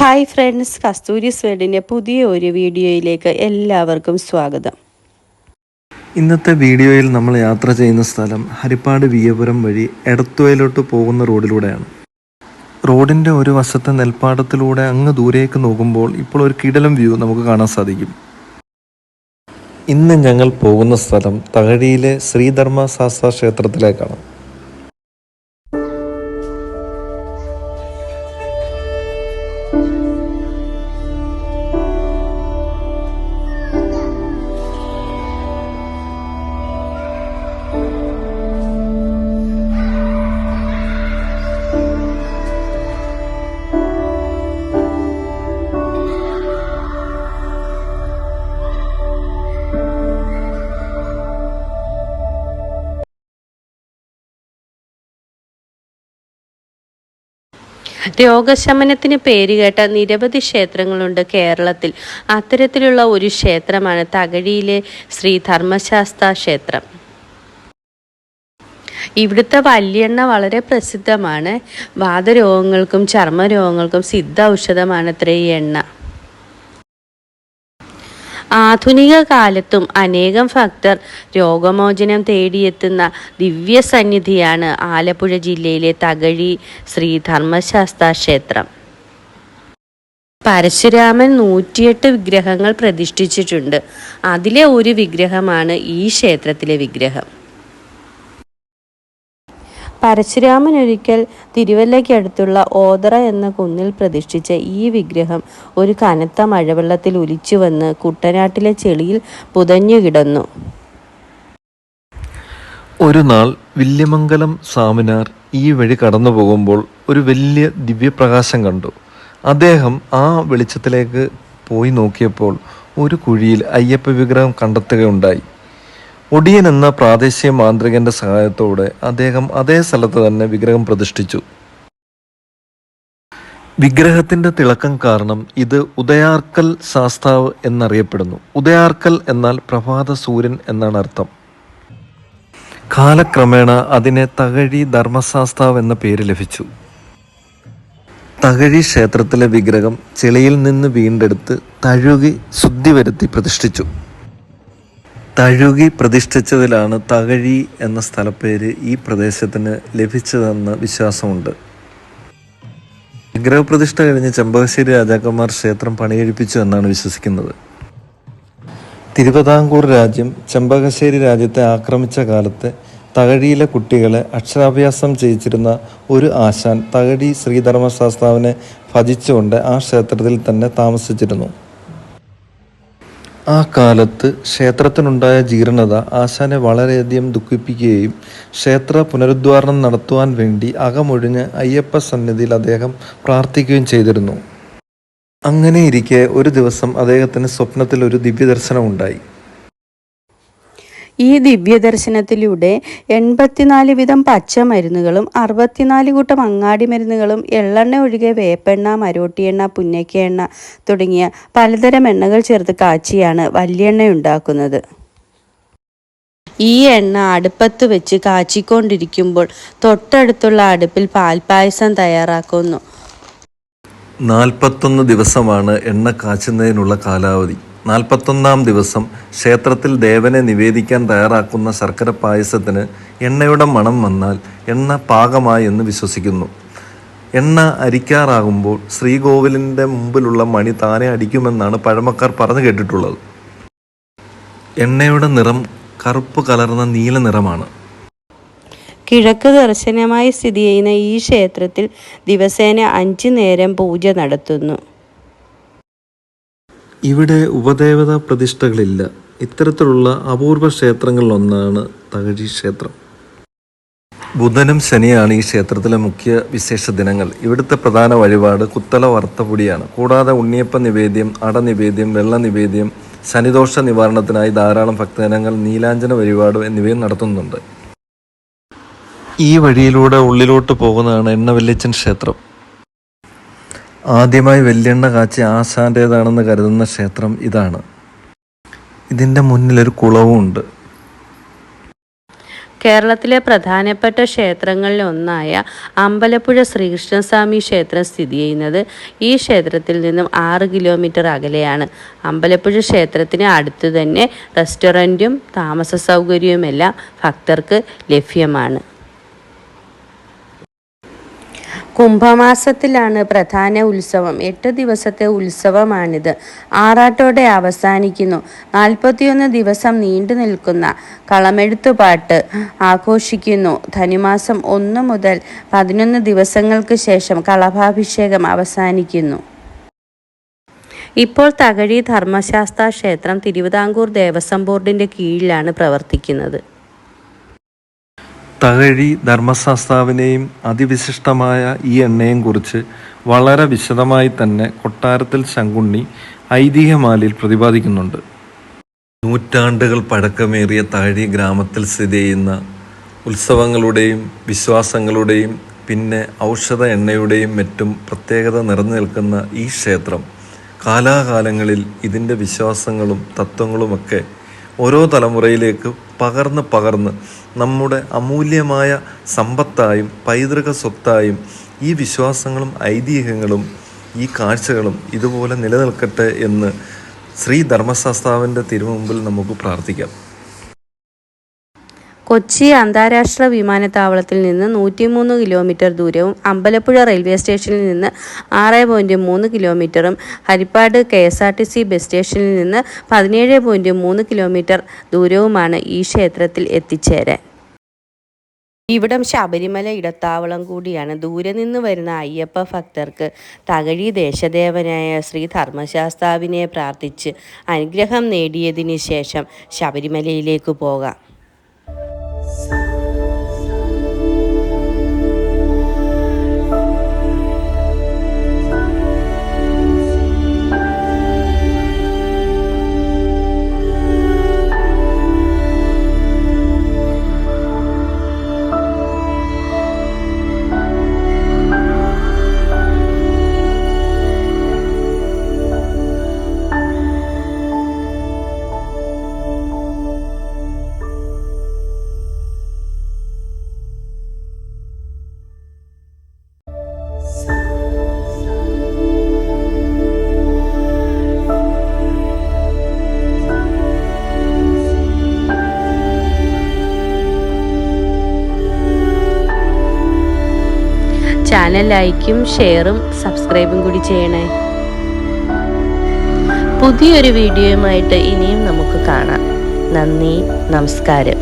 Hi friends കസ്തൂരി സ്വേഡിന്റെ പുതിയ ഒരു വീഡിയോയിലേക്ക് എല്ലാവർക്കും സ്വാഗതം. ഇന്നത്തെ വീഡിയോയിൽ നമ്മൾ യാത്ര ചെയ്യുന്ന സ്ഥലം ഹരിപ്പാട് വിയപുരം വഴി എടത്തുവയിലോട്ട് പോകുന്ന റോഡിലൂടെയാണ്. റോഡിന്റെ ഒരു വശത്തെ നെൽപ്പാടത്തിലൂടെ അങ്ങ് ദൂരേക്ക് നോക്കുമ്പോൾ ഇപ്പോൾ ഒരു കിടലം വ്യൂ നമുക്ക് കാണാൻ സാധിക്കും. ഇന്ന് ഞങ്ങൾ പോകുന്ന സ്ഥലം തകഴിയിലെ ശ്രീധർമ്മ ശാസ്ത്ര ക്ഷേത്രത്തിലേക്കാണ്. രോഗശമനത്തിന് പേരുകേട്ട നിരവധി ക്ഷേത്രങ്ങളുണ്ട് കേരളത്തിൽ. അത്തരത്തിലുള്ള ഒരു ക്ഷേത്രമാണ് തകഴിയിലെ ശ്രീ ധർമ്മശാസ്ത്ര ക്ഷേത്രം. ഇവിടുത്തെ വല്യെണ്ണ വളരെ പ്രസിദ്ധമാണ്. വാതരോഗങ്ങൾക്കും ചർമ്മരോഗങ്ങൾക്കും സിദ്ധ ഔഷധമാണ് ഈ എണ്ണ. ആധുനിക കാലത്തും അനേകം ഭക്തർ രോഗമോചനം തേടിയെത്തുന്ന ദിവ്യ സന്നിധിയാണ് ആലപ്പുഴ ജില്ലയിലെ തകഴി ശ്രീ ധർമ്മശാസ്ത്ര ക്ഷേത്രം പരശുരാമൻ നൂറ്റിയെട്ട് വിഗ്രഹങ്ങൾ പ്രതിഷ്ഠിച്ചിട്ടുണ്ട്. അതിലെ ഒരു വിഗ്രഹമാണ് ഈ ക്ഷേത്രത്തിലെ വിഗ്രഹം. പരശുരാമൻ ഒരിക്കൽ തിരുവല്ലയ്ക്കടുത്തുള്ള ഓതറ എന്ന കുന്നിൽ പ്രതിഷ്ഠിച്ച ഈ വിഗ്രഹം ഒരു കനത്ത മഴവെള്ളത്തിൽ ഒലിച്ചു വന്ന് കുട്ടനാട്ടിലെ ചെളിയിൽ പുതഞ്ഞു കിടന്നു. ഒരു നാൾ വില്യമംഗലം സാമിനാർ ഈ വഴി കടന്നു പോകുമ്പോൾ ഒരു വലിയ ദിവ്യപ്രകാശം കണ്ടു. അദ്ദേഹം ആ വെളിച്ചത്തിലേക്ക് പോയി നോക്കിയപ്പോൾ ഒരു കുഴിയിൽ അയ്യപ്പ വിഗ്രഹം കണ്ടെത്തുകയുണ്ടായി. ഒടിയൻ എന്ന പ്രാദേശിക മാന്ത്രികന്റെ സഹായത്തോടെ അദ്ദേഹം അതേ സ്ഥലത്ത് തന്നെ വിഗ്രഹം പ്രതിഷ്ഠിച്ചു. വിഗ്രഹത്തിന്റെ തിളക്കം കാരണം ഇത് ഉദയാർക്കൽ ശാസ്താവ് എന്നറിയപ്പെടുന്നു. ഉദയാർക്കൽ എന്നാൽ പ്രഭാത സൂര്യൻ എന്നാണ് അർത്ഥം. കാലക്രമേണ അതിനെ തകഴി ധർമ്മശാസ്താവ് എന്ന പേര് ലഭിച്ചു. തകഴി ക്ഷേത്രത്തിലെ വിഗ്രഹം ചെളിയിൽ നിന്ന് വീണ്ടെടുത്ത് തഴുകി ശുദ്ധി വരുത്തി പ്രതിഷ്ഠിച്ചു. തഴുകി പ്രതിഷ്ഠിച്ചതിലാണ് തകഴി എന്ന സ്ഥലപ്പേര് ഈ പ്രദേശത്തിന് ലഭിച്ചതെന്ന് വിശ്വാസമുണ്ട്. വിഗ്രഹപ്രതിഷ്ഠ കഴിഞ്ഞ് ചെമ്പകശ്ശേരി രാജാക്കന്മാർ ക്ഷേത്രം പണികഴിപ്പിച്ചു എന്നാണ് വിശ്വസിക്കുന്നത്. തിരുവിതാംകൂർ രാജ്യം ചെമ്പകശ്ശേരി രാജ്യത്തെ ആക്രമിച്ച കാലത്ത് തകഴിയിലെ കുട്ടികളെ അക്ഷരാഭ്യാസം ചെയ്യിച്ചിരുന്ന ഒരു ആശാൻ തകഴി ശ്രീധർമ്മശാസ്താവിനെ ഭജിച്ചുകൊണ്ട് ആ ക്ഷേത്രത്തിൽ തന്നെ താമസിച്ചിരുന്നു. ആ കാലത്ത് ക്ഷേത്രത്തിനുണ്ടായ ജീർണത ആശാനെ വളരെയധികം ദുഃഖിപ്പിക്കുകയും ക്ഷേത്ര പുനരുദ്ധാരണം നടത്തുവാൻ വേണ്ടി അകമൊഴിഞ്ഞ് അയ്യപ്പ സന്നിധിയിൽ അദ്ദേഹം പ്രാർത്ഥിക്കുകയും ചെയ്തിരുന്നു. അങ്ങനെയിരിക്കെ ഒരു ദിവസം അദ്ദേഹത്തിന് സ്വപ്നത്തിൽ ഒരു ദിവ്യദർശനം ഉണ്ടായി ഈ ദിവ്യദർശനത്തിലൂടെ എൺപത്തിനാല് വിധം പച്ചമരുന്നുകളും അറുപത്തിനാല് കൂട്ടം അങ്ങാടി മരുന്നുകളും എള്ളെണ്ണ ഒഴികെ വേപ്പെണ്ണ മരോട്ടിയെണ്ണ പുന്നയ്ക്ക എണ്ണ തുടങ്ങിയ പലതരം എണ്ണകൾ ചേർത്ത് കാച്ചിയാണ് വല്യെണ്ണ ഉണ്ടാക്കുന്നത് ഈ എണ്ണ അടുപ്പത്ത് വെച്ച് കാച്ചിക്കൊണ്ടിരിക്കുമ്പോൾ തൊട്ടടുത്തുള്ള അടുപ്പിൽ പാൽപ്പായസം തയ്യാറാക്കുന്നു. നാൽപ്പത്തൊന്ന് ദിവസമാണ് എണ്ണ കാച്ചുന്നതിനുള്ള കാലാവധി. നാൽപ്പത്തൊന്നാം ദിവസം ക്ഷേത്രത്തിൽ ദേവനെ നിവേദിക്കാൻ തയ്യാറാക്കുന്ന ശർക്കര പായസത്തിന് എണ്ണയുടെ മണം വന്നാൽ എണ്ണ പാകമായി എന്ന് വിശ്വസിക്കുന്നു. എണ്ണ അരിക്കാറാകുമ്പോൾ ശ്രീകോവിലിന്റെ മുമ്പിലുള്ള മണി താനെ അടിക്കുമെന്നാണ് പഴമക്കാർ പറഞ്ഞു കേട്ടിട്ടുള്ളത്. എണ്ണയുടെ നിറം കറുപ്പ് കലർന്ന നീല നിറമാണ്. കിഴക്ക് ദർശനമായി സ്ഥിതി ചെയ്യുന്ന ഈ ക്ഷേത്രത്തിൽ ദിവസേന അഞ്ചു നേരം പൂജ നടത്തുന്നു. ഇവിടെ ഉപദേവതാ പ്രതിഷ്ഠകളില്ല. ഇത്തരത്തിലുള്ള അപൂർവ ക്ഷേത്രങ്ങളിലൊന്നാണ് തകഴി ക്ഷേത്രം. ബുധനും ശനിയാണ് ഈ ക്ഷേത്രത്തിലെ മുഖ്യ വിശേഷ ദിനങ്ങൾ. ഇവിടുത്തെ പ്രധാന വഴിപാട് കുത്തല വറുത്തപൊടിയാണ്. കൂടാതെ ഉണ്ണിയപ്പ നിവേദ്യം അട നിവേദ്യം വെള്ള നിവേദ്യം ശനിദോഷ നിവാരണത്തിനായി ധാരാളം ഭക്തജനങ്ങൾ നീലാഞ്ജന വഴിപാട് എന്നിവയും നടത്തുന്നുണ്ട്. ഈ വഴിയിലൂടെ ഉള്ളിലോട്ട് പോകുന്നതാണ് എണ്ണവല്ലിച്ചൻ ക്ഷേത്രം. ആദ്യമായി വെല്ലെണ്ണ കാച്ചി ആശാന്റേതാണെന്ന് കരുതുന്ന ക്ഷേത്രം ഇതാണ്. ഇതിന്റെ മുന്നിലൊരു കുളവും ഉണ്ട്. കേരളത്തിലെ പ്രധാനപ്പെട്ട ക്ഷേത്രങ്ങളിൽ ഒന്നായ അമ്പലപ്പുഴ ശ്രീകൃഷ്ണസ്വാമി ക്ഷേത്രം സ്ഥിതി ചെയ്യുന്നത് ഈ ക്ഷേത്രത്തിൽ നിന്നും ആറ് കിലോമീറ്റർ അകലെയാണ്. അമ്പലപ്പുഴ ക്ഷേത്രത്തിന് അടുത്ത് തന്നെ റെസ്റ്റോറന്റും താമസ സൗകര്യവുമെല്ലാം ഭക്തർക്ക് ലഭ്യമാണ്. കുംഭമാസത്തിലാണ് പ്രധാന ഉത്സവം. എട്ട് ദിവസത്തെ ഉത്സവമാണിത്. ആറാട്ടോടെ അവസാനിക്കുന്നു. നാൽപ്പത്തിയൊന്ന് ദിവസം നീണ്ടു നിൽക്കുന്ന കളമെഴുത്തുപാട്ട് ആഘോഷിക്കുന്നു. ധനുമാസം ഒന്ന് മുതൽ പതിനൊന്ന് ദിവസങ്ങൾക്ക് ശേഷം കളഭാഭിഷേകം അവസാനിക്കുന്നു. ഇപ്പോൾ തകഴി ധർമ്മശാസ്ത്ര ക്ഷേത്രം തിരുവിതാംകൂർ ദേവസ്വം ബോർഡിന്റെ കീഴിലാണ് പ്രവർത്തിക്കുന്നത്. തകഴി ധർമ്മശാസ്താവിനെയും അതിവിശിഷ്ടമായ ഈ എണ്ണയും കുറിച്ച് വളരെ വിശദമായി തന്നെ കൊട്ടാരത്തിൽ ശങ്കുണ്ണി ഐതിഹ്യമാലയിൽ പ്രതിപാദിക്കുന്നുണ്ട്. നൂറ്റാണ്ടുകൾ പഴക്കമേറിയ തകഴി ഗ്രാമത്തിൽ സ്ഥിതി ചെയ്യുന്ന ഉത്സവങ്ങളുടെയും വിശ്വാസങ്ങളുടെയും പിന്നെ ഔഷധ എണ്ണയുടെയും മറ്റും പ്രത്യേകത നിറഞ്ഞു നിൽക്കുന്ന ഈ ക്ഷേത്രം കാലാകാലങ്ങളിൽ ഇതിന്റെ വിശ്വാസങ്ങളും തത്വങ്ങളുമൊക്കെ ഓരോ തലമുറയിലേക്ക് പകർന്ന് പകർന്ന് നമ്മുടെ അമൂല്യമായ സമ്പത്തായും പൈതൃക സ്വത്തായും ഈ വിശ്വാസങ്ങളും ഐതിഹ്യങ്ങളും ഈ കാഴ്ചകളും ഇതുപോലെ നിലനിൽക്കട്ടെ എന്ന് ശ്രീ ധർമ്മശാസ്താവിന്റെ തിരുമുമ്പിൽ നമുക്ക് പ്രാർത്ഥിക്കാം. കൊച്ചി അന്താരാഷ്ട്ര വിമാനത്താവളത്തിൽ നിന്ന് നൂറ്റിമൂന്ന് കിലോമീറ്റർ ദൂരവും അമ്പലപ്പുഴ റെയിൽവേ സ്റ്റേഷനിൽ നിന്ന് ആറ് പോയിന്റ് മൂന്ന് കിലോമീറ്ററും Harippad K S R T C bus സ്റ്റേഷനിൽ നിന്ന് പതിനേഴ് പോയിന്റ് മൂന്ന് കിലോമീറ്റർ ദൂരവുമാണ് ഈ ക്ഷേത്രത്തിൽ എത്തിച്ചേരാൻ. ഇവിടം ശബരിമല ഇടത്താവളം കൂടിയാണ്. ദൂരെ നിന്ന് വരുന്ന അയ്യപ്പ ഭക്തർക്ക് തകഴി ദേശദേവനായ ശ്രീ ധർമ്മശാസ്താവിനെ പ്രാർത്ഥിച്ച് അനുഗ്രഹം നേടിയതിന് ശേഷം ശബരിമലയിലേക്ക് പോകാം. ചാനൽ ലൈക്കും ഷെയറും സബ്സ്ക്രൈബും കൂടി ചെയ്യണേ. പുതിയൊരു വീഡിയോയുമായിട്ട് ഇനിയും നമുക്ക് കാണാം. നന്ദി നമസ്കാരം.